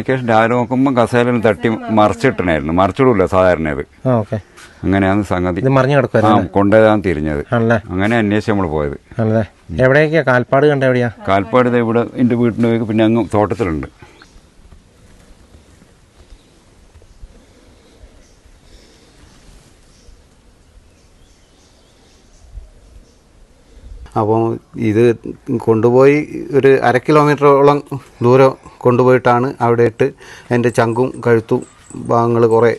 ശേഷം രാവിലെ നോക്കുമ്പോൾ കസേരയിൽ തട്ടി മറിച്ചിട്ടനായിരുന്നു മറിച്ചിടൂല സാധാരണ അത് അങ്ങനെയാണ് സംഗതി. മറിഞ്ഞു കൊണ്ടുപോയതാണ് തിരിഞ്ഞത്. അങ്ങനെ അന്വേഷിച്ച് നമ്മൾ പോയത്. എവിടെയൊക്കെയാ? കാൽപ്പാട് കണ്ട എവിടെയാ? കാൽപ്പാട് ഇവിടെ എന്റെ വീട്ടിൽ പോയി പിന്നെ അങ്ങ് തോട്ടത്തിലുണ്ട്. അപ്പോൾ ഇത് കൊണ്ടുപോയി ഒരു അര കിലോമീറ്ററോളം ദൂരം കൊണ്ടുപോയിട്ടാണ് അവിടെ ഇട്ട് എന്റെ ചങ്കും കഴുത്തും ഭാഗങ്ങൾ കുറേ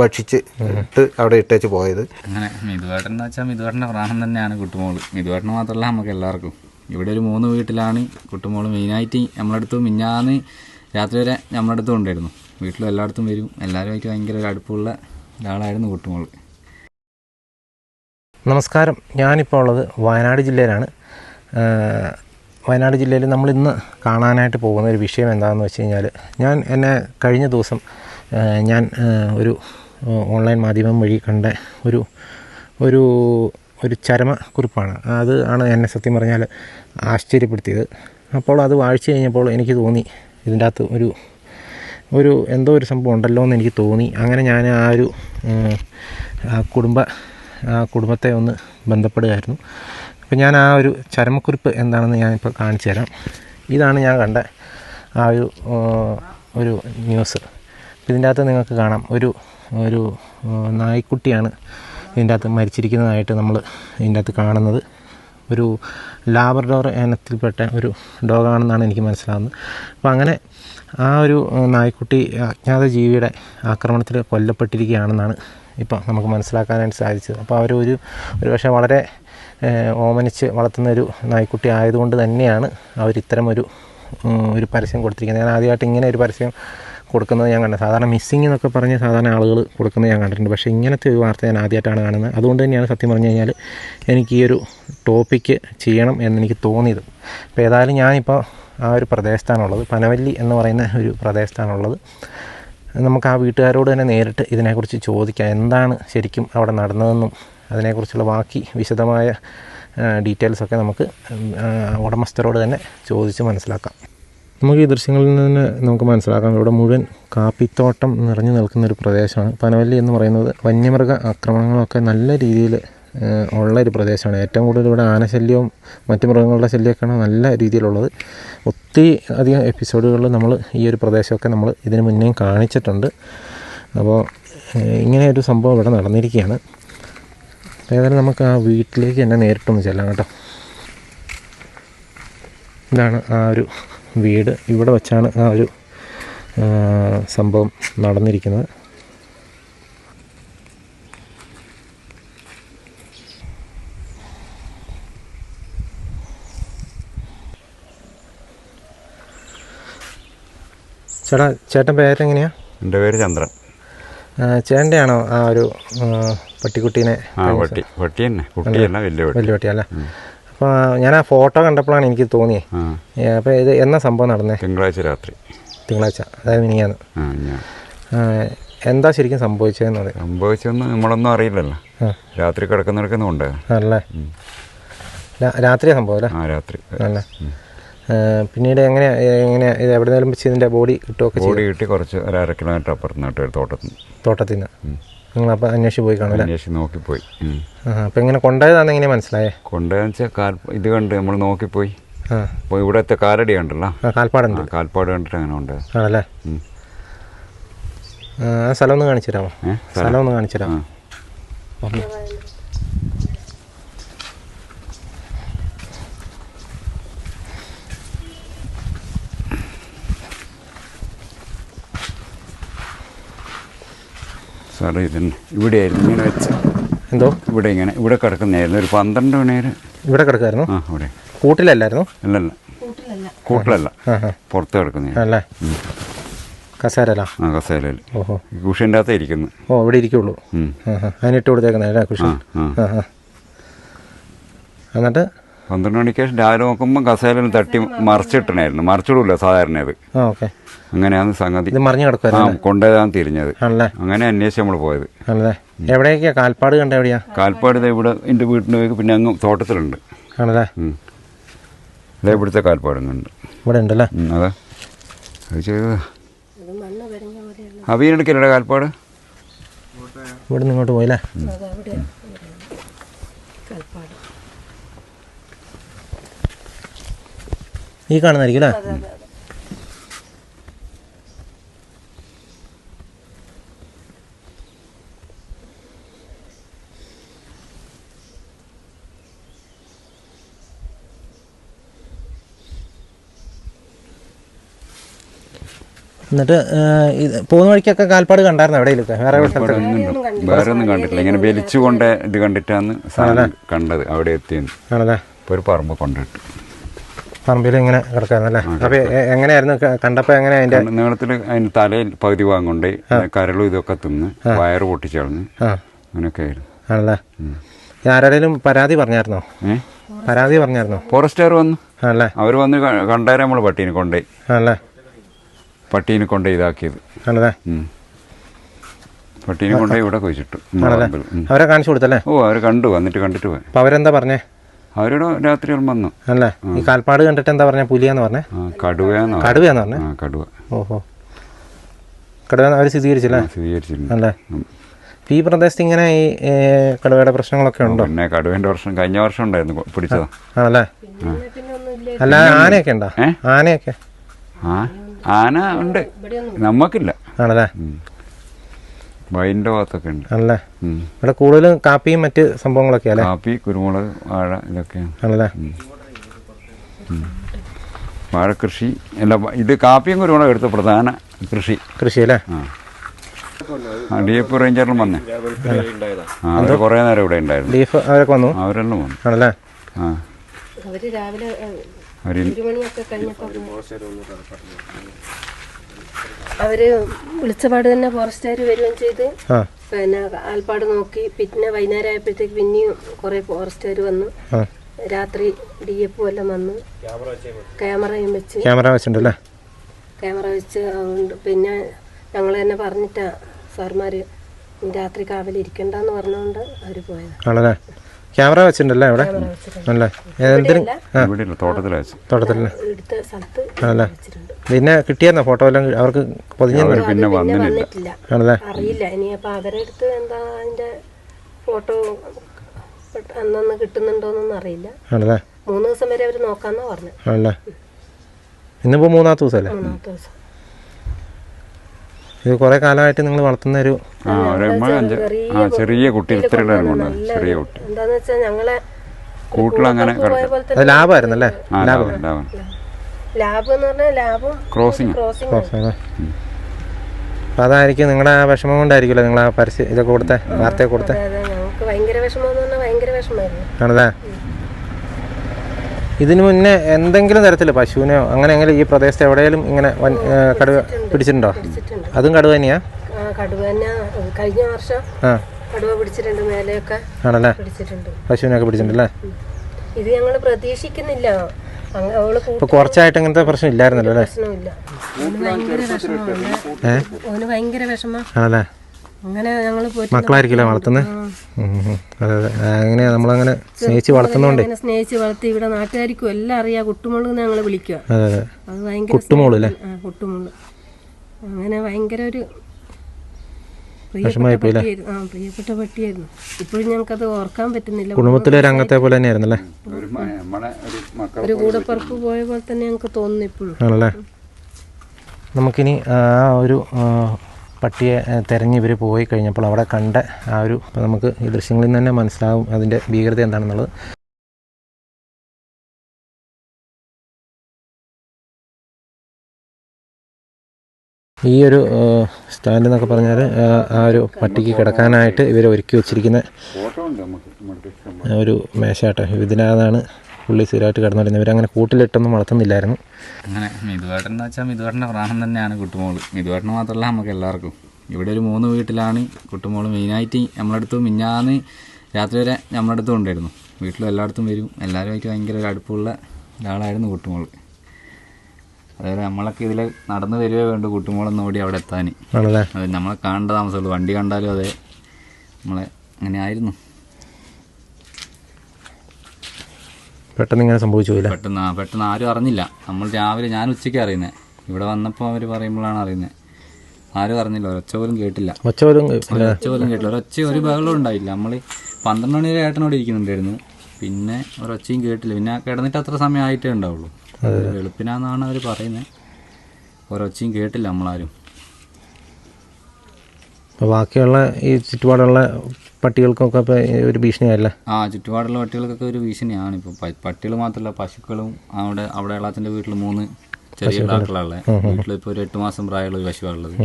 ഭക്ഷിച്ച് ഇട്ട് അവിടെ ഇട്ടേച്ച് പോയത്. അങ്ങനെ മിതുവേട്ടൻ എന്ന് വെച്ചാൽ മിതുവേട്ടന്റെ പ്രാണം തന്നെയാണ് കുട്ടുമോൾ മിതുവേട്ടന് മാത്രമല്ല നമുക്ക് എല്ലാവർക്കും. ഇവിടെ ഒരു മൂന്ന് വീട്ടിലാണ് കുട്ടുമോൾ മെയിനായിട്ട് നമ്മളടുത്ത് മിഞ്ഞാന്ന് രാത്രി വരെ നമ്മളടുത്തും ഉണ്ടായിരുന്നു വീട്ടിലും എല്ലായിടത്തും വരും. എല്ലാവരുമായിട്ട് ഭയങ്കര ഒരു അടുപ്പമുള്ള ഒരാളായിരുന്നു കുട്ടുമോൾ നമസ്കാരം. ഞാനിപ്പോൾ ഉള്ളത് വയനാട് ജില്ലയിലാണ്. വയനാട് ജില്ലയിൽ നമ്മൾ ഇന്ന് കാണാനായിട്ട് പോകുന്ന ഒരു വിഷയം എന്താണെന്ന് വെച്ച് കഴിഞ്ഞാൽ ഞാൻ എന്നെ കഴിഞ്ഞ ദിവസം ഞാൻ ഒരു ഓൺലൈൻ മാധ്യമം വഴി കണ്ട ഒരു ഒരു ഒരു ചരമ കുറിപ്പാണ് അത് ആണ് എന്നെ സത്യം പറഞ്ഞാൽ ആശ്ചര്യപ്പെടുത്തിയത്. അപ്പോൾ അത് വായിച്ചു കഴിഞ്ഞപ്പോൾ എനിക്ക് തോന്നി ഇതിന്റെ അകത്ത് ഒരു ഒരു എന്തോ ഒരു സംഭവം ഉണ്ടല്ലോ എന്ന് എനിക്ക് തോന്നി. അങ്ങനെ ഞാൻ ആ ഒരു കുടുംബ ആ കുടുംബത്തെ ഒന്ന് ബന്ധപ്പെടുകയായിരുന്നു. അപ്പോൾ ഞാൻ ആ ഒരു ചരമക്കുറിപ്പ് എന്താണെന്ന് ഞാനിപ്പോൾ കാണിച്ചു തരാം. ഇതാണ് ഞാൻ കണ്ട ആ ഒരു ഒരു ന്യൂസ്. ഇതിന്റെ അകത്ത് നിങ്ങൾക്ക് കാണാം. ഒരു ഒരു നായ്ക്കുട്ടിയാണ് ഇതിന്റെ അകത്ത് മരിച്ചിരിക്കുന്നതായിട്ട് നമ്മൾ ഇതിന്റെ അകത്ത് കാണുന്നത്. ഒരു ലാബർഡോർ ഇനത്തിൽപ്പെട്ട ഒരു ഡോഗാണെന്നാണ് എനിക്ക് മനസ്സിലാകുന്നത് അപ്പോൾ അങ്ങനെ ആ ഒരു നായ്ക്കുട്ടി അജ്ഞാത ജീവിയുടെ ആക്രമണത്തിൽ കൊല്ലപ്പെട്ടിരിക്കുകയാണെന്നാണ് ഇപ്പോൾ നമുക്ക് മനസ്സിലാക്കാനായിട്ട് സാധിച്ചത്. അപ്പോൾ അവർ ഒരു ഒരു പക്ഷേ വളരെ ഓമനിച്ച് വളർത്തുന്ന ഒരു നായ്ക്കുട്ടി ആയതുകൊണ്ട് തന്നെയാണ് അവർ ഇത്തരം ഒരു ഒരു പരസ്യം കൊടുത്തിരിക്കുന്നത്. ഞാൻ ആദ്യമായിട്ട് ഇങ്ങനെ ഒരു പരസ്യം കൊടുക്കുന്നത് ഞാൻ കണ്ടത് സാധാരണ മിസ്സിങ് എന്നൊക്കെ പറഞ്ഞ് സാധാരണ ആളുകൾ കൊടുക്കുന്നത് ഞാൻ കണ്ടിട്ടുണ്ട്. പക്ഷേ ഇങ്ങനത്തെ ഒരു വാർത്ത ഞാൻ ആദ്യമായിട്ടാണ് കാണുന്നത്. അതുകൊണ്ട് തന്നെയാണ് സത്യം പറഞ്ഞു കഴിഞ്ഞാൽ എനിക്ക് ഈ ഒരു ടോപ്പിക്ക് ചെയ്യണം എന്നെനിക്ക് തോന്നിയത്. അപ്പോൾ ഏതായാലും ഞാനിപ്പോൾ ആ ഒരു പ്രദേശത്താണുള്ളത്. പനവല്ലി എന്ന് പറയുന്ന ഒരു പ്രദേശത്താണുള്ളത്. നമുക്ക് ആ വീട്ടുകാരോട് തന്നെ നേരിട്ട് ഇതിനെക്കുറിച്ച് ചോദിക്കാം. എന്താണ് ശരിക്കും അവിടെ നടന്നതെന്നും അതിനെക്കുറിച്ചുള്ള ബാക്കി വിശദമായ ഡീറ്റെയിൽസൊക്കെ നമുക്ക് ഉടമസ്ഥരോട് തന്നെ ചോദിച്ച് മനസ്സിലാക്കാം. നമുക്ക് ഈ ദൃശ്യങ്ങളിൽ നിന്ന് നമുക്ക് മനസ്സിലാക്കാം. ഇവിടെ മുഴുവൻ കാപ്പിത്തോട്ടം നിറഞ്ഞു നിൽക്കുന്ന ഒരു പ്രദേശമാണ്. പനവല്ലി എന്ന് പറയുന്നത് വന്യമൃഗ ആക്രമണങ്ങളൊക്കെ നല്ല രീതിയിൽ ഉള്ള ഒരു പ്രദേശമാണ്. ഏറ്റവും കൂടുതൽ ഇവിടെ ആനശല്യവും മറ്റു മൃഗങ്ങളുടെ ശല്യമൊക്കെയാണ് നല്ല രീതിയിലുള്ളത്. ഒത്തിരി അധികം എപ്പിസോഡുകളിൽ നമ്മൾ ഈ ഒരു പ്രദേശമൊക്കെ നമ്മൾ ഇതിനു മുന്നേയും കാണിച്ചിട്ടുണ്ട്. അപ്പോൾ ഇങ്ങനെ ഒരു സംഭവം ഇവിടെ നടന്നിരിക്കുകയാണ്. ഏതായാലും നമുക്ക് ആ വീട്ടിലേക്ക് തന്നെ നേരിട്ടൊന്ന് ചെല്ലാം കേട്ടോ. ഇതാണ് ആ ഒരു വീട് ഇവിടെ വച്ചാണ് ആ ഒരു സംഭവം നടന്നിരിക്കുന്നത്. ചേട്ടാ ചേട്ടൻ പേരെങ്ങനെയാ? എന്റെ പേര് ചന്ദ്രൻ. ചേട്ടന്റെ ചേട്ടന്റെയാണോ ആ ഒരു പട്ടിക്കുട്ടീനെ തന്നെ കുട്ടിയല്ല വലിയ പട്ടി. അപ്പോൾ ഞാൻ ആ ഫോട്ടോ കണ്ടപ്പോഴാണ് എനിക്ക് തോന്നിയേ. അപ്പോൾ ഇത് എന്നാ സംഭവം നടന്നേ? തിങ്കളാഴ്ച രാത്രി. തിങ്കളാഴ്ച അതായത് മിനിയാന്ന് എന്താ ശരിക്കും സംഭവിച്ചതെന്ന് പറയും. സംഭവിച്ചതെന്ന് നമ്മളൊന്നും അറിയില്ലല്ലോ. രാത്രി കിടക്കുന്നിടക്കുന്നുണ്ട് ആണല്ലേ? അല്ലേ രാത്രിയാ സംഭവം അല്ലേ? ആ രാത്രി. അല്ലേ പിന്നീട് എങ്ങനെ എങ്ങനെ ഇത് എവിടെ നിന്നും വെച്ച് ഇതിന്റെ ബോഡി കിട്ടുമൊക്കെ ബോഡി കിട്ടി കുറച്ച് ഒരു അര കിലോമീറ്റർ അപ്പുറത്തുനിന്നിട്ട് ഒരു തോട്ടത്തിൽ നിന്ന്. തോട്ടത്തിൽ നിന്ന് നിങ്ങൾ അപ്പോൾ അന്വേഷിച്ച് പോയി കാണും അന്വേഷിച്ച് നോക്കിപ്പോയി. അപ്പം എങ്ങനെ കൊണ്ടുപോയതാണെന്ന് എങ്ങനെ മനസ്സിലായേ? കൊണ്ടുപോയെന്ന് വെച്ചാൽ കാൽ ഇത് കണ്ട് നമ്മൾ നോക്കിപ്പോയി. ആ. അപ്പോൾ ഇവിടുത്തെ കാലടി കണ്ടല്ലോ? കാൽപ്പാടുണ്ട്. ആ കാൽപ്പാട് കണ്ടിട്ട് അങ്ങനെ ഉണ്ട് ആണല്ലേ? ആ സ്ഥലം ഒന്ന് കാണിച്ചു തരാമോ? സ്ഥലം? ഒന്ന് കാണിച്ചു തരാമോ? സാറേ ഇതന്നെ ഇവിടെയായിരുന്നു ഇങ്ങനെ വെച്ച്. എന്തോ? ഇവിടെ ഇങ്ങനെ ഇവിടെ കിടക്കുന്നതായിരുന്നു. ഒരു പന്ത്രണ്ട് മണിവരെ ഇവിടെ കിടക്കായിരുന്നു ആ ഇവിടെ കൂട്ടിലല്ലായിരുന്നു? അല്ലല്ല. കൂട്ടിലല്ല. പുറത്ത് കിടക്കുന്ന അല്ലേ? കസേരല്ല ആ കസേലയിൽ ഓഹോ. കുഷിന്റെ അകത്ത് ഇരിക്കുന്നു. ഓ ഇവിടെ ഇരിക്കുള്ളൂ. അതിനിട്ട് കൊടുത്തേക്കുന്നത് അല്ലേ കുഷൻ ആ ആ. ആ ആ. എന്നിട്ട്? പന്ത്രണ്ട് മണിക്ക് ശേഷം രാവിലെ നോക്കുമ്പോൾ കസേലയിൽ തട്ടി മറിച്ചിട്ടണായിരുന്നു മറിച്ചിടൂല സാധാരണ അത് ആ അങ്ങനെയാണ് സംഗതി. ഇത് മറിഞ്ഞു ആ കിടക്കുമായിരുന്നു കൊണ്ടുപോയതാണ് തിരിഞ്ഞത്. അങ്ങനെ അന്വേഷിച്ച് നമ്മൾ പോയത്. എവിടെയൊക്കെയാ? കാൽപ്പാട് കണ്ട എവിടെയാ? കാൽപ്പാട് ഇവിടെ എന്റെ വീട്ടിൽ പോയി പിന്നെ അങ്ങ് തോട്ടത്തിലുണ്ട്. ആണല്ലേ. ദേ ഇവിടുത്തെ കാൽപ്പാട് കണ്ട് ഇവിടെ ഉണ്ടല്ലേ? അതെ. അത് ചെയ്തതാ. അവിയനെടുക്കലടെ കാൽപ്പാട്? ഇവിടെ നിന്ന് ഇങ്ങോട്ട് പോയില്ലേ? ഈ കാണുന്നതായിരിക്കും അല്ലേ? എന്നിട്ട് പോകുന്ന വഴിക്കൊക്കെ കാൽപ്പാട് കണ്ടായിരുന്നു എവിടെയൊക്കെ വേറെ വേറെ ഒന്നും കണ്ടിട്ടില്ല. ഇങ്ങനെ വലിച്ചു കൊണ്ട് ഇത് കണ്ടിട്ടാണ് സാധനം കണ്ടത്. അവിടെ എത്തിയെന്ന് ആണല്ലേ? ഒരു പറമ്പ് കൊണ്ടിട്ട്. പറമ്പിൽ ഇങ്ങനെ കിടക്കായിരുന്നല്ലേ അപ്പൊ എങ്ങനെയായിരുന്നു? കണ്ടപ്പോ എങ്ങനെ അതിന്റെ നീളത്തിൽ അതിന് തലയിൽ പകുതി കൊണ്ട് കരളും ഇതൊക്കെ തിന്ന് വയറ് പൊട്ടിച്ചളഞ്ഞ് അങ്ങനെയൊക്കെ ആയിരുന്നു. ആണല്ലേ? ആരുടെയും പരാതി പറഞ്ഞായിരുന്നോ? പരാതി പറഞ്ഞായിരുന്നോ? ഫോറസ്റ്റുകാർ വന്നു. ആണല്ലേ? അവർ വന്ന് കണ്ടാരെ നമ്മൾ പട്ടീനെ കൊണ്ടുപോയി ആണല്ലേ? പട്ടീനെ കൊണ്ടുപോയി ഇതാക്കിയത്. ആണല്ലേ? പട്ടീനെ കൊണ്ടുപോയി ഇവിടെ കുഴിച്ചിട്ടു. അവരെ കാണിച്ചു കൊടുത്തല്ലേ? ഓ അവർ കണ്ടു. വന്നിട്ട് കണ്ടിട്ട് പോയി. അവരെന്താ പറഞ്ഞേ? അവരോട് രാത്രി വന്നു. അല്ലേ ഈ കാൽപ്പാട് കണ്ടിട്ട് എന്താ പറഞ്ഞ? പുലിയാന്ന് പറഞ്ഞേ? കടുവയാന്നോ കടുവയാന്ന് പറഞ്ഞേ? കടുവ. ഓഹോ. കടുവ അവർ സ്ഥിരീകരിച്ചില്ലേ? സ്ഥിരീകരിച്ചിട്ടുണ്ട് അല്ലേ ഈ പ്രദേശത്ത് ഇങ്ങനെ ഈ കടുവയുടെ പ്രശ്നങ്ങളൊക്കെ ഉണ്ടോ? പിന്നെ കടുവേന്റെ വർഷം കഴിഞ്ഞ വർഷം ഉണ്ടായിരുന്നു പിടിച്ചത്. ആണല്ലേ? അല്ല ആനയൊക്കെ ഉണ്ടോ? ആനയൊക്കെ? ആന ഉണ്ട്. നമുക്കില്ല ആണല്ലേ? വൈന്റെ ഭാഗത്തൊക്കെ ഉണ്ട്. ആണല്ലേ? ഇവിടെ കൂടുതലും കാപ്പിയും മറ്റ് സംഭവങ്ങളൊക്കെ അല്ലേ? കാപ്പി കുരുമുളക് വാഴ ഇതൊക്കെയാണ്. ആണല്ലേ? വാഴ കൃഷി അല്ല ഇത് കാപ്പിയും കുരുമുളക് എടുത്ത പ്രധാന കൃഷി. കൃഷി അല്ലേ? ഡിഎഫ് റേഞ്ചറിലും വന്നേ. ആ അവർ കുറേ നേരം ഇവിടെ ഉണ്ടായിരുന്നു. ഡിഎഫ് അവരൊക്കെ വന്നു? അവരെല്ലാം വന്നു. ആണല്ലേ? ആ. അവർ രാവിലെ അവർ അവർ വിളിച്ചപാട് തന്നെ ഫോറസ്റ്റുകാർ വരികയും ചെയ്ത്. പിന്നെ ആൽപ്പാട് നോക്കി. പിന്നെ വൈകുന്നേരം ആയപ്പോഴത്തേക്ക് പിന്നെയും കുറെ ഫോറസ്റ്റുകാർ വന്നു. രാത്രി ഡി എഫ് എല്ലാം വന്നു. ക്യാമറയും വെച്ച്. ക്യാമറ വെച്ചിട്ടുണ്ടല്ലേ? ക്യാമറ വെച്ച് അതുകൊണ്ട് പിന്നെ ഞങ്ങൾ തന്നെ പറഞ്ഞിട്ടാ സാർമാര് "നീ രാത്രി കാവലിരിക്കണ്ടെന്ന് പറഞ്ഞുകൊണ്ട് അവർ പോയത്. ക്യാമറ വെച്ചിട്ടുണ്ടല്ലേ ഇവിടെ അല്ലേ? എന്തിനും ആ. തോട്ടത്തിൽ തോട്ടത്തിലല്ലേ ആണല്ലേ? വെച്ചിട്ടുണ്ട്. പിന്നെ കിട്ടിയെന്നോ? ഫോട്ടോ എല്ലാം അവർക്ക് പൊതിഞ്ഞു പിന്നെ വന്നില്ല. വന്നിട്ടില്ല. ആണല്ലേ? അറിയില്ല. ഇനി അപ്പോൾ അവരെ അടുത്ത് എന്താ അതിന്റെ ഫോട്ടോ അന്നന്ന് കിട്ടുന്നുണ്ടോന്നൊന്നും അറിയില്ല. ആണല്ലേ? മൂന്ന് ദിവസം വരെ അവർ നോക്കാന്നാ പറഞ്ഞു. ആണല്ലേ? ഇന്നിപ്പോ മൂന്നാമത്തെ ദിവസമല്ലേ മൂന്നാമത്തെ ദിവസം. ഇത് കുറെ കാലമായിട്ട് നിങ്ങൾ വളർത്തുന്ന ഒരു ആ ഒരു അമ്മ ചെറിയ കുട്ടി ഇത്രയുള്ള കൊണ്ട് ചെറിയ കുട്ടി. എന്താന്ന് വെച്ചാൽ ഞങ്ങളെ കൂട്ടിലങ്ങനെ ലാഭമായിരുന്നു അല്ലേ ലാഭം ലാഭം. എന്ന് പറഞ്ഞാൽ ലാഭം ക്രോസിംഗ് ക്രോസിംഗ് അതായിരിക്കും നിങ്ങളുടെ ആ വിഷമം കൊണ്ടായിരിക്കുമല്ലോ നിങ്ങൾ ആ പരസ്യം ഇതൊക്കെ കൊടുത്തേ വാർത്തയൊക്കെ കൊടുത്തേ. അതെ അതെ ഞങ്ങൾക്ക് ഭയങ്കര വിഷമം എന്ന് പറഞ്ഞാൽ ഭയങ്കര വിഷമമായിരുന്നു ആണല്ലേ ഇതിനു മുന്നേ എന്തെങ്കിലും തരത്തിൽ പശുവിനെയോ അങ്ങനെ എങ്ങനെ ഈ പ്രദേശത്ത് എവിടെയെങ്കിലും ഇങ്ങനെ കടുവ പിടിച്ചിട്ടുണ്ടോ? അതും കടുവ തന്നെയാ? കടുവ കഴിഞ്ഞ വർഷം കടുവ പിടിച്ചിട്ടുണ്ട് മേലെയൊക്കെ ആണല്ലേ? പിടിച്ചിട്ടുണ്ട്. പശുവിനൊക്കെ പിടിച്ചിട്ടുണ്ടല്ലേ? ഇത് ഞങ്ങൾ പ്രതീക്ഷിക്കുന്നില്ല. അവൾ ഇപ്പൊ കുറച്ചായിട്ട് ഇങ്ങനത്തെ പ്രശ്നം ഇല്ലായിരുന്നല്ലോ അല്ലേ? ഭയങ്കര വിഷമം. ആണല്ലേ? അങ്ങനെ ഞങ്ങൾ പോയിട്ട് മക്കളായിരിക്കില്ലേ വളർത്തുന്നത് അതെ അതെ. അങ്ങനെ നമ്മളങ്ങനെ സ്നേഹിച്ച് വളർത്തുന്നോണ്ട്? അങ്ങനെ സ്നേഹിച്ച് വളർത്തി ഇവിടെ നാട്ടുകാർക്കും എല്ലാം അറിയാം. കുട്ടുമുളക് ഞങ്ങൾ വിളിക്കുക അതെ അതെ. അത് ഭയങ്കര കുട്ടുമോൾ അല്ലേ ആ കുട്ടുമുൾ. അങ്ങനെ ഭയങ്കര ഒരു പ്രിയപ്പെട്ട പട്ടിയായിരുന്നു. ആ പ്രിയപ്പെട്ട പട്ടിയായിരുന്നു. ഇപ്പോഴും ഞങ്ങൾക്കത് ഓർക്കാൻ പറ്റുന്നില്ല. കുടുംബത്തിലെ ഒരു അംഗത്തെ പോലെ തന്നെയായിരുന്നല്ലേ ഒരു മ- നമ്മളെ ഒരു കൂടപ്പറപ്പ് പോയ പോലെ തന്നെ ഞങ്ങൾക്ക് തോന്നുന്നു ഇപ്പോഴും. ആണല്ലേ? നമുക്കിനി ആ ഒരു പട്ടിയെ തിരഞ്ഞ് ഇവർ പോയി കഴിഞ്ഞപ്പോൾ അവിടെ കണ്ട ആ ഒരു നമുക്ക് ഈ ദൃശ്യങ്ങളിൽ നിന്ന് തന്നെ മനസ്സിലാവും അതിന്റെ ഭീകരത എന്താണെന്നുള്ളത്. ഈ ഒരു സ്റ്റാൻഡ് എന്നൊക്കെ പറഞ്ഞാൽ ആ ഒരു പട്ടിക്ക് കിടക്കാനായിട്ട് ഇവർ ഒരുക്കി വെച്ചിരിക്കുന്ന ഒരു മേശയാട്ടോ. ഇതിനകത്താണ് പുള്ളി സ്ഥിരമായിട്ട് കിടന്നുകൊണ്ടിരുന്നത് ഇവരങ്ങനെ കൂട്ടിലിട്ടൊന്നും വളർത്തുന്നില്ലായിരുന്നു. അങ്ങനെ മിതുവേട്ടൻ എന്ന് വെച്ചാൽ മിതുവേട്ടന്റെ പ്രാണം തന്നെയാണ് കുട്ടുമോൾ. മിതുവേട്ടന് മാത്രമല്ല നമുക്ക് എല്ലാവർക്കും. ഇവിടെ ഒരു മൂന്ന് വീട്ടിലാണ് കുട്ടുമോൾ മെയിനായിട്ട് നമ്മളടുത്ത് മിഞ്ഞാന്ന് രാത്രി വരെ നമ്മളടുത്തും ഉണ്ടായിരുന്നു. വീട്ടിലും എല്ലായിടത്തും വരും. എല്ലാവരുമായിട്ട് ഭയങ്കര ഒരു അടുപ്പമുള്ള ഒരാളായിരുന്നു കുട്ടുമോൾ. അതായത് നമ്മളൊക്കെ ഇതിൽ നടന്നു വരികയോ വേണ്ടു കുട്ടുമോളൊന്നും ഓടി അവിടെ എത്താൻ നമ്മളെ കാണേണ്ട താമസമുള്ളൂ. വണ്ടി കണ്ടാലും അതെ. നമ്മളെ അങ്ങനെ ആയിരുന്നു. പെട്ടെന്ന് ഇങ്ങനെ സംഭവിച്ചു പോയില്ല? പെട്ടെന്ന് ആ, പെട്ടെന്ന് ആരും അറിഞ്ഞില്ല. നമ്മൾ രാവിലെ ഞാൻ ഉച്ചയ്ക്ക് അറിയുന്നത് ഇവിടെ വന്നപ്പോൾ അവർ പറയുമ്പോഴാണ് അറിയുന്നത് ആരും അറിഞ്ഞില്ല ഒരൊച്ച പോലും കേട്ടില്ല. ഒച്ച പോലും ഒച്ച പോലും കേട്ടില്ല. ഒരൊച്ച ഒരു ബഹളം ഉണ്ടായില്ല. നമ്മൾ പന്ത്രണ്ട് മണി വരെ ഏട്ടനോട് ഇരിക്കുന്നുണ്ടായിരുന്നു. പിന്നെ ഒരൊച്ചയും കേട്ടില്ല. പിന്നെ കിടന്നിട്ട് അത്ര സമയം ആയിട്ടേ ഉണ്ടാവുള്ളൂ. വെളുപ്പിനാന്നാണ് അവർ പറയുന്നത് ഒരൊച്ചയും കേട്ടില്ല നമ്മളാരും. അപ്പോൾ ബാക്കിയുള്ള ഈ ചുറ്റുപാടുള്ള പട്ടികൾക്കൊക്കെ ഇപ്പോൾ ഒരു ഭീഷണിയല്ല ആ ചുറ്റുപാടുള്ള പട്ടികൾക്കൊക്കെ ഒരു ഭീഷണിയാണ്. ഇപ്പോൾ പട്ടികൾ മാത്രമല്ല പശുക്കളും അവിടെ അവിടെ അച്ഛന്റെ വീട്ടിൽ മൂന്ന് ചെറിയ കിടാക്കളാണുള്ളത് വീട്ടിൽ ഇപ്പോൾ ഒരു എട്ട് മാസം പ്രായമുള്ള ഒരു പശുവാണുള്ളത്.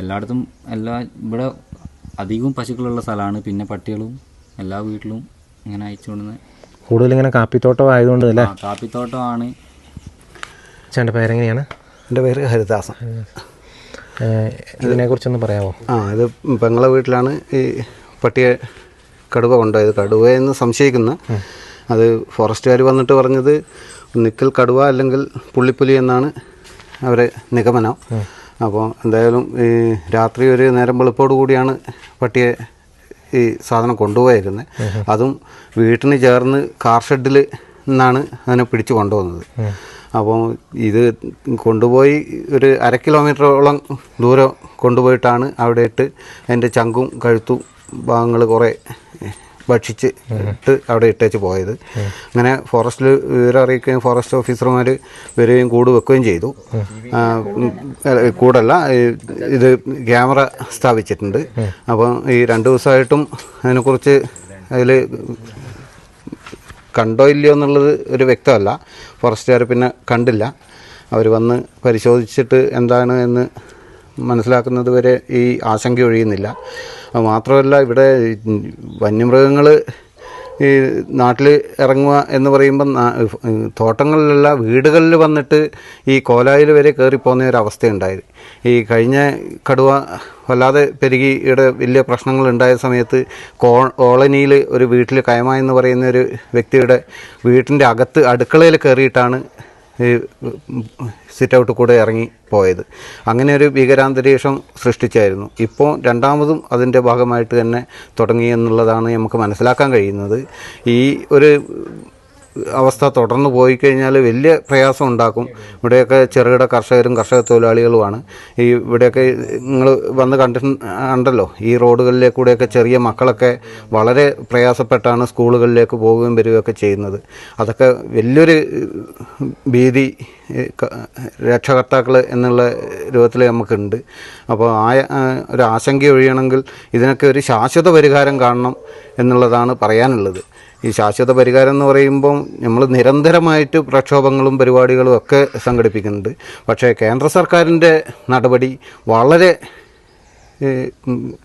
എല്ലായിടത്തും എല്ലാ ഇവിടെ അധികവും പശുക്കളുള്ള സ്ഥലമാണ്. പിന്നെ പട്ടികളും എല്ലാ വീട്ടിലും ഇങ്ങനെ അയച്ചുകൊണ്ടുവന്ന് കൂടുതൽ ഇങ്ങനെ കാപ്പിത്തോട്ടം ആയതുകൊണ്ട് അല്ലേ? കാപ്പിത്തോട്ടമാണ്. ചേട്ടന്റെ പേരെങ്ങനെയാണ്? എന്റെ പേര് ഹരിദാസൻ. ഇതിനെക്കുറിച്ചൊന്ന് പറയാമോ ആ ഇത് പെങ്ങളെ വീട്ടിലാണ് ഈ പട്ടിയെ കടുവ കൊണ്ടുപോയത്. എന്ന് സംശയിക്കുന്ന അത് ഫോറസ്റ്റുകാർ വന്നിട്ട് പറഞ്ഞത് നിക്കൽ കടുവ അല്ലെങ്കിൽ പുള്ളിപ്പുലി എന്നാണ് അവരെ നിഗമനം. അപ്പോൾ എന്തായാലും ഈ രാത്രി ഒരു നേരം വെളുപ്പോട് കൂടിയാണ് പട്ടിയെ ഈ സാധനം കൊണ്ടുപോയിരുന്നത് അതും വീട്ടിന് ചേർന്ന് കാർ ഷെഡിൽ നിന്നാണ് അതിനെ പിടിച്ചു കൊണ്ടുവന്നത് അപ്പോൾ ഇത് കൊണ്ടുപോയി ഒരു അര കിലോമീറ്ററോളം ദൂരം കൊണ്ടുപോയിട്ടാണ് അവിടെ ഇട്ട് എന്റെ ചങ്കും കഴുത്തും ഭാഗങ്ങൾ കുറേ ഭക്ഷിച്ച് ഇട്ട് അവിടെ ഇട്ടേച്ച് പോയത്. അങ്ങനെ ഫോറസ്റ്റിൽ വിവരം അറിയിക്കുകയും ഫോറസ്റ്റ് ഓഫീസർമാർ വരികയും കൂട് വെക്കുകയും ചെയ്തു. കൂടല്ല ഇത് ക്യാമറ സ്ഥാപിച്ചിട്ടുണ്ട്. അപ്പം ഈ രണ്ട് ദിവസമായിട്ടും അതിനെക്കുറിച്ച് അതിൽ കണ്ടോ ഇല്ലയോ എന്നുള്ളത് ഒരു വ്യക്തമല്ല. ഫോറസ്റ്റുകാർ പിന്നെ കണ്ടില്ല. അവർ വന്ന് പരിശോധിച്ചിട്ട് എന്താണ് എന്ന് മനസ്സിലാക്കുന്നത് വരെ ഈ ആശങ്ക ഒഴിയുന്നില്ല. മാത്രമല്ല ഇവിടെ വന്യമൃഗങ്ങൾ ഈ നാട്ടിൽ ഇറങ്ങുക എന്ന് പറയുമ്പം തോട്ടങ്ങളിലുള്ള വീടുകളിൽ വന്നിട്ട് ഈ കോലായിൽ വരെ കയറിപ്പോകുന്ന ഒരു അവസ്ഥയുണ്ടായി. ഈ കഴിഞ്ഞ കടുവ വല്ലാതെ പെരുകി ഇവിടെ വലിയ പ്രശ്നങ്ങൾ ഉണ്ടായ സമയത്ത് കോ കോളനിയിൽ ഒരു വീട്ടിൽ കയമ എന്ന് പറയുന്ന ഒരു വ്യക്തിയുടെ വീട്ടിന്റെ അകത്ത് അടുക്കളയിൽ കയറിയിട്ടാണ് സിറ്റ് ഔട്ട് കൂടെ ഇറങ്ങി പോയത്. അങ്ങനെ ഒരു ഭീകരാന്തരീക്ഷം സൃഷ്ടിച്ചായിരുന്നു. ഇപ്പോൾ രണ്ടാമതും അതിന്റെ ഭാഗമായിട്ട് തന്നെ തുടങ്ങി എന്നുള്ളതാണ് നമുക്ക് മനസ്സിലാക്കാൻ കഴിയുന്നത്. ഈ ഒരു അവസ്ഥ തുടർന്ന് പോയി കഴിഞ്ഞാൽ വലിയ പ്രയാസം ഉണ്ടാക്കും. ഇവിടെയൊക്കെ ചെറുകിട കർഷകരും കർഷക തൊഴിലാളികളുമാണ്. ഈ ഇവിടെയൊക്കെ നിങ്ങൾ വന്ന് കണ്ടിട്ടുണ്ടല്ലോ ഈ റോഡുകളിലെ കൂടെയൊക്കെ ചെറിയ മക്കളൊക്കെ വളരെ പ്രയാസപ്പെട്ടാണ് സ്കൂളുകളിലേക്ക് പോവുകയും വരികയൊക്കെ ചെയ്യുന്നത്. അതൊക്കെ വലിയൊരു ഭീതി രക്ഷകർത്താക്കൾ എന്നുള്ള രൂപത്തിൽ നമുക്കുണ്ട്. അപ്പോൾ ആ, ഒരു ആശങ്ക ഒഴിയണമെങ്കിൽ ഇതിനൊക്കെ ഒരു ശാശ്വത പരിഹാരം കാണണം എന്നുള്ളതാണ് പറയാനുള്ളത്. ഈ ശാശ്വത പരിഹാരം എന്ന് പറയുമ്പം നമ്മൾ നിരന്തരമായിട്ട് പ്രക്ഷോഭങ്ങളും പരിപാടികളും ഒക്കെ സംഘടിപ്പിക്കുന്നുണ്ട്. പക്ഷേ കേന്ദ്ര സർക്കാരിന്റെ നടപടി വളരെ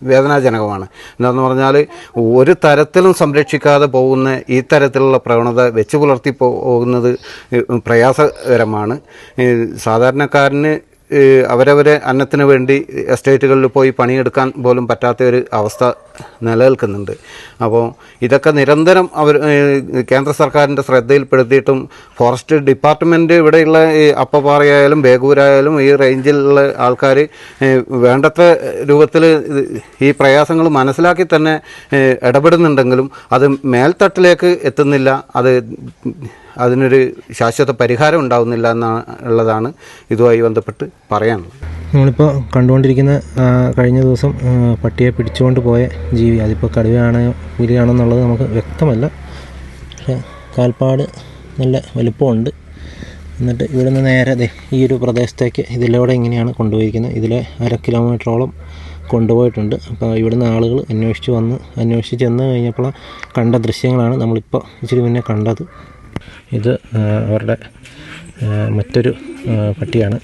വേദനാജനകമാണ്. എന്താണെന്ന് പറഞ്ഞാൽ ഒരു തരത്തിലും സംരക്ഷിക്കാതെ പോകുന്ന ഈ തരത്തിലുള്ള പ്രവണത വെച്ച് പുലർത്തി പോകുന്നത് പ്രയാസകരമാണ്. സാധാരണക്കാരന് അവരവരെ അന്നത്തിന് വേണ്ടി എസ്റ്റേറ്റുകളിൽ പോയി പണിയെടുക്കാൻ പോലും പറ്റാത്ത ഒരു അവസ്ഥ നിലനിൽക്കുന്നുണ്ട്. അപ്പോൾ ഇതൊക്കെ നിരന്തരം അവർ കേന്ദ്ര സർക്കാരിന്റെ ശ്രദ്ധയിൽപ്പെടുത്തിയിട്ടും ഫോറസ്റ്റ് ഡിപ്പാർട്ട്മെന്റ് ഇവിടെയുള്ള ഈ അപ്പപ്പാറയായാലും ബേഗൂരായാലും ഈ റേഞ്ചിലുള്ള ആൾക്കാർ വേണ്ടത്ര രൂപത്തിൽ ഈ പ്രയാസങ്ങൾ മനസ്സിലാക്കി തന്നെ ഇടപെടുന്നുണ്ടെങ്കിലും അത് മേൽത്തട്ടിലേക്ക് എത്തുന്നില്ല. അത് അതിനൊരു ശാശ്വത പരിഹാരം ഉണ്ടാവുന്നില്ല എന്നാണ് ഉള്ളതാണ് ഇതുമായി ബന്ധപ്പെട്ട് പറയാനുള്ളത്. നമ്മളിപ്പോൾ കണ്ടുകൊണ്ടിരിക്കുന്ന കഴിഞ്ഞ ദിവസം പട്ടിയെ പിടിച്ചുകൊണ്ട് പോയ ജീവി അതിപ്പോൾ കടുവയാണ് പുലിയാണോ എന്നുള്ളത് നമുക്ക് വ്യക്തമല്ല. പക്ഷേ കാൽപ്പാട് നല്ല വലുപ്പമുണ്ട്. എന്നിട്ട് ഇവിടെ നിന്ന് നേരെ അതെ ഈ ഒരു പ്രദേശത്തേക്ക് ഇതിലൂടെ ഇങ്ങനെയാണ് കൊണ്ടുപോയിരിക്കുന്നത്. ഇതിലെ അര കിലോമീറ്ററോളം കൊണ്ടുപോയിട്ടുണ്ട്. അപ്പോൾ ഇവിടുന്ന് ആളുകൾ അന്വേഷിച്ച് വന്ന് അന്വേഷിച്ച് ചെന്ന് കഴിഞ്ഞപ്പോൾ കണ്ട ദൃശ്യങ്ങളാണ് നമ്മളിപ്പോൾ ഇച്ചിരി മുന്നേ കണ്ടത്. ഇത് അവരുടെ മറ്റൊരു പട്ടിയാണ്.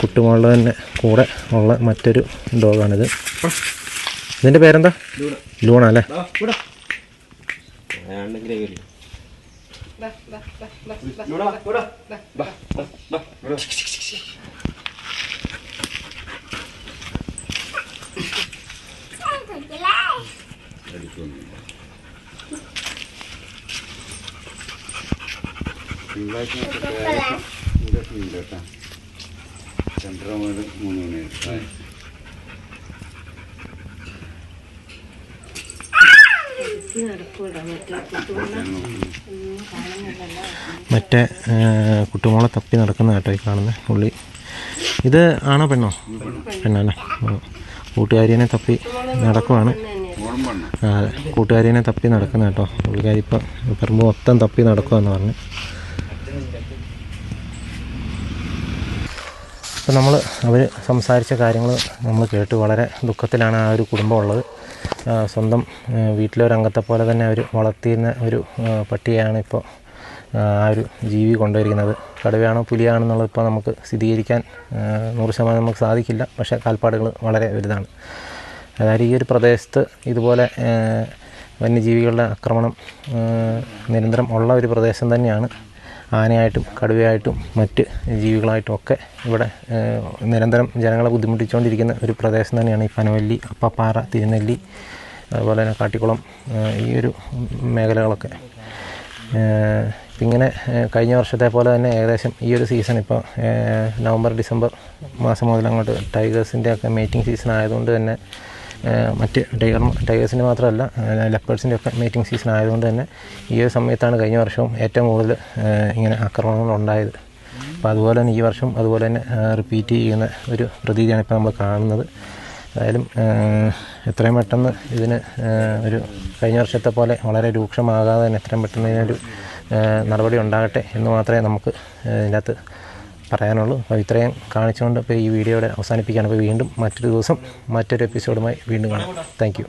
കുട്ടുമോളുടെ തന്നെ കൂടെ ഉള്ള മറ്റൊരു ഡോഗാണിത്. ഇതിന്റെ പേരെന്താ? ലൂണ അല്ലേ? മറ്റേ കുട്ടുമോളെ തപ്പി നടക്കുന്ന കേട്ടോ ഈ കാണുന്നത് പുള്ളി. ഇത് ആണോ പെണ്ണോ? പെണ്ണല്ലേ. കൂട്ടുകാരിനെ തപ്പി നടക്കുവാണ്. കൂട്ടുകാരിനെ തപ്പി നടക്കുന്ന കേട്ടോ. പുള്ളിക്കാരി ഇപ്പം പറമ്പ് മൊത്തം തപ്പി നടക്കുമെന്ന് പറഞ്ഞു. അപ്പം നമ്മൾ അവർ സംസാരിച്ച കാര്യങ്ങൾ നമ്മൾ കേട്ട്. വളരെ ദുഃഖത്തിലാണ് ആ ഒരു കുടുംബം ഉള്ളത്. സ്വന്തം വീട്ടിലെ ഒരു പോലെ തന്നെ അവർ വളർത്തിയിരുന്ന ഒരു പട്ടിയാണ് ഇപ്പോൾ ആ ഒരു ജീവി കൊണ്ടുവരിക്കുന്നത് കടുവയാണോ പുലിയാണെന്നുള്ളത് ഇപ്പോൾ നമുക്ക് സ്ഥിരീകരിക്കാൻ നൂറ് ശതമാനം നമുക്ക് സാധിക്കില്ല. പക്ഷേ കാൽപ്പാടുകൾ വളരെ വലുതാണ്. അതായത് ഈ ഒരു പ്രദേശത്ത് ഇതുപോലെ വന്യജീവികളുടെ ആക്രമണം നിരന്തരം ഉള്ള ഒരു പ്രദേശം തന്നെയാണ്. ആനയായിട്ടും കടുവയായിട്ടും മറ്റ് ജീവികളായിട്ടും ഒക്കെ ഇവിടെ നിരന്തരം ജനങ്ങളെ ബുദ്ധിമുട്ടിച്ചുകൊണ്ടിരിക്കുന്ന ഒരു പ്രദേശം തന്നെയാണ് ഈ പനവല്ലി അപ്പപ്പാറ തിരുനെല്ലി അതുപോലെ തന്നെ കാട്ടിക്കുളം ഈ ഒരു മേഖലകളൊക്കെ. ഇങ്ങനെ കഴിഞ്ഞ വർഷത്തെ പോലെ തന്നെ ഏകദേശം ഈ ഒരു സീസൺ ഇപ്പോൾ നവംബർ ഡിസംബർ മാസം മുതൽ അങ്ങോട്ട് ടൈഗേഴ്സിന്റെ ഒക്കെ മീറ്റിംഗ് സീസൺ ആയതുകൊണ്ട് തന്നെ മറ്റ് ടൈഗർ ടൈഗേഴ്സിന്റെ മാത്രമല്ല ലെപ്പേഴ്സിന്റെ ഒക്കെ മീറ്റിംഗ് സീസൺ ആയതുകൊണ്ട് തന്നെ ഈ ഒരു സമയത്താണ് കഴിഞ്ഞ വർഷവും ഏറ്റവും കൂടുതൽ ഇങ്ങനെ ആക്രമണങ്ങൾ ഉണ്ടായത്. അപ്പോൾ അതുപോലെ തന്നെ ഈ വർഷം അതുപോലെ തന്നെ റിപ്പീറ്റ് ചെയ്യുന്ന ഒരു പ്രതീതിയാണ് ഇപ്പോൾ നമ്മൾ കാണുന്നത്. എന്തായാലും എത്രയും പെട്ടെന്ന് ഇതിന് ഒരു കഴിഞ്ഞ വർഷത്തെ പോലെ വളരെ രൂക്ഷമാകാതെ തന്നെ എത്രയും പെട്ടെന്ന് ഇതിനൊരു നടപടി ഉണ്ടാകട്ടെ എന്ന് മാത്രമേ നമുക്ക് ഇതിനകത്ത് പറയാനുള്ളൂ. അപ്പോൾ ഇത്രയും കാണിച്ചുകൊണ്ട് ഇപ്പോൾ ഈ വീഡിയോയുടെ അവസാനിപ്പിക്കുകയാണ്. അപ്പോൾ വീണ്ടും മറ്റൊരു ദിവസം മറ്റൊരു എപ്പിസോഡുമായി വീണ്ടും കാണാം. താങ്ക്